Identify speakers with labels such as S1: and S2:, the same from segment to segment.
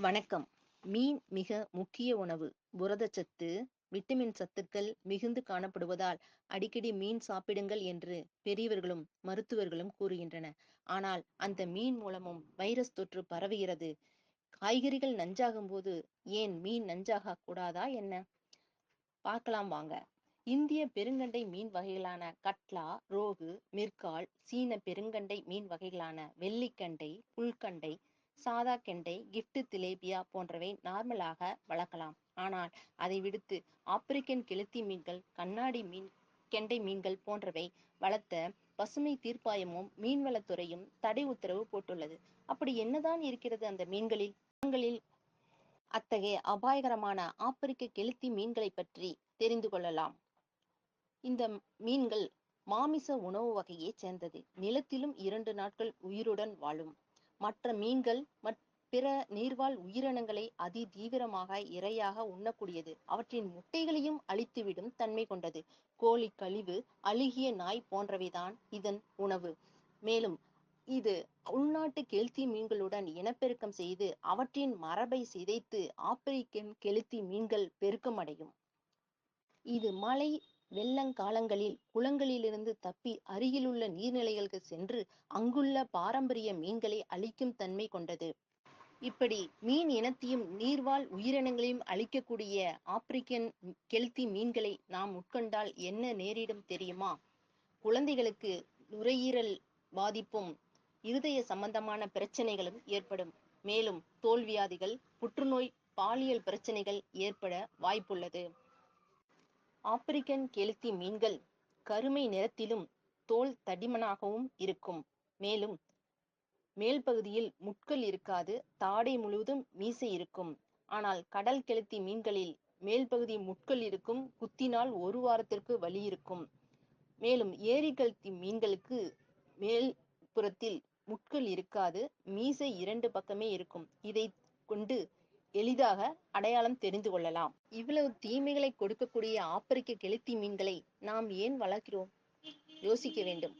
S1: வணக்கம். மீன் மிக முக்கிய உணவு. புரதச்சத்து விட்டமின் சத்துக்கள் மிகுந்து காணப்படுவதால் அடிக்கடி மீன் சாப்பிடுங்கள் என்று பெரியவர்களும் மருத்துவர்களும் கூறுகின்றன. ஆனால் அந்த மீன் மூலமும் வைரஸ் தொற்று பரவுகிறது. காய்கறிகள் நஞ்சாகும் போது ஏன் மீன் நஞ்சாக கூடாதா என்ன? பார்க்கலாம் வாங்க. இந்திய பெருங்கண்டை மீன் வகைகளான கட்லா ரோகு மிர்கால் சீன பெருங்கண்டை மீன் வகைகளான வெள்ளிக்கண்டை புல்கண்டை சாதா கெண்டை கிஃப்ட் திலேபியா போன்றவை நார்மலாக வளர்க்கலாம். ஆனால் அதை விடுத்து ஆப்பிரிக்கன் கெளுத்தி மீன்கள் கண்ணாடி மீன் கெண்டை மீன்கள் போன்றவை வளர்த்த பசுமை தீர்ப்பாயமும் மீன்வளத்துறையும் தடை உத்தரவு போட்டுள்ளது. அப்படி என்னதான் இருக்கிறது அந்த மீன்களில்? மீன்களில் அத்தகைய அபாயகரமான ஆப்பிரிக்க கெளுத்தி மீன்களை பற்றி தெரிந்து கொள்ளலாம். இந்த மீன்கள் மாமிச உணவு வகையைச் சேர்ந்தது. நிலத்திலும் இரண்டு நாட்கள் உயிருடன் வாழும். மற்ற மீன்கள் பிற நீர்வாழ் உயிரினங்களை அதி தீவிரமாக இரையாக உண்ணக்கூடியது. அவற்றின் முட்டைகளையும் அழித்துவிடும் தன்மை கொண்டது. கோழி கழிவு அழுகிய நாய் போன்றவைதான் இதன் உணவு. மேலும் இது உள்நாட்டு கெளுத்தி மீன்களுடன் இனப்பெருக்கம் செய்து அவற்றின் மரபை சிதைத்து ஆப்பிரிக்கன் கெளுத்தி மீன்கள் பெருக்கமடையும். இது மலை வெள்ளங்காலங்களில் குளங்களிலிருந்து தப்பி அருகிலுள்ள நீர்நிலைகளுக்கு சென்று அங்குள்ள பாரம்பரிய மீன்களை அழிக்கும் தன்மை கொண்டது. இப்படி மீன் இனத்தையும் நீர்வாழ் உயிரினங்களையும் அழிக்கக்கூடிய ஆப்பிரிக்கன் கெளுத்தி மீன்களை நாம் உட்கொண்டால் என்ன நேரிடும் தெரியுமா? குழந்தைகளுக்கு நுரையீரல் பாதிப்பும் இருதய சம்பந்தமான பிரச்சனைகளும் ஏற்படும். மேலும் தோல்வியாதிகள் புற்றுநோய் பாலியல் பிரச்சனைகள் ஏற்பட வாய்ப்புள்ளது. ஆப்பிரிக்கன் கெளுத்தி மீன்கள் கருமை நிறத்திலும் தோல் தடிமனாகவும் இருக்கும். மேலும் மேல் பகுதியில் முட்கள் இருக்காது தாடை முழுவதும் மீசை இருக்கும். ஆனால் கடல் கெளுத்தி மீன்களில் மேல் பகுதி முட்கள் இருக்கும் குத்தினால் ஒரு வாரத்திற்கு வலி இருக்கும். மேலும் ஏரி கெளுத்தி மீன்களுக்கு மேல் புறத்தில் முட்கள் இருக்காது மீசை இரண்டு பக்கமே இருக்கும். இதை கொண்டு எளிதாக அடையாளம் தெரிந்து கொள்ளலாம். இவ்வளவு தீமைகளை கொடுக்கக்கூடிய ஆப்பிரிக்க கெளுத்தி மீன்களை நாம் ஏன் வளர்க்கிறோம்? யோசிக்க வேண்டும்.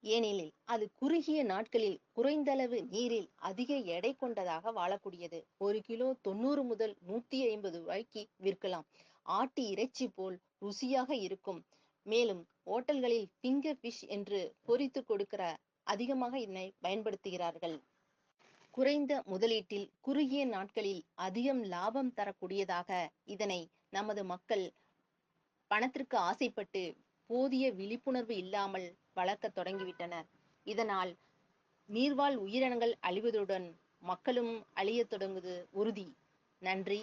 S1: ஏனெனில் அது குறுகிய நாட்களில் குறைந்தளவு நீரில் அதிக எடை கொண்டதாக வாழக்கூடியது. ஒரு கிலோ தொண்ணூறு முதல் நூத்தி ஐம்பது ரூபாய்க்கு விற்கலாம். ஆட்டு இறைச்சி போல் ருசியாக இருக்கும். மேலும் ஓட்டல்களில் ஃபிங்கர் ஃபிஷ் என்று பொரித்து கொடுக்கிற அதிகமாக இதனை பயன்படுத்துகிறார்கள். குறைந்த முதலீட்டில் குறுகிய நாட்களில் அதிகம் லாபம் தரக்கூடியதாக இதனை நமது மக்கள் பணத்திற்கு ஆசைப்பட்டு போதிய விழிப்புணர்வு இல்லாமல் வளர்க்க தொடங்கிவிட்டனர். இதனால் நீர்வாழ் உயிரினங்கள் அழிவதுடன் மக்களும் அழியத் தொடங்குவது உறுதி. நன்றி.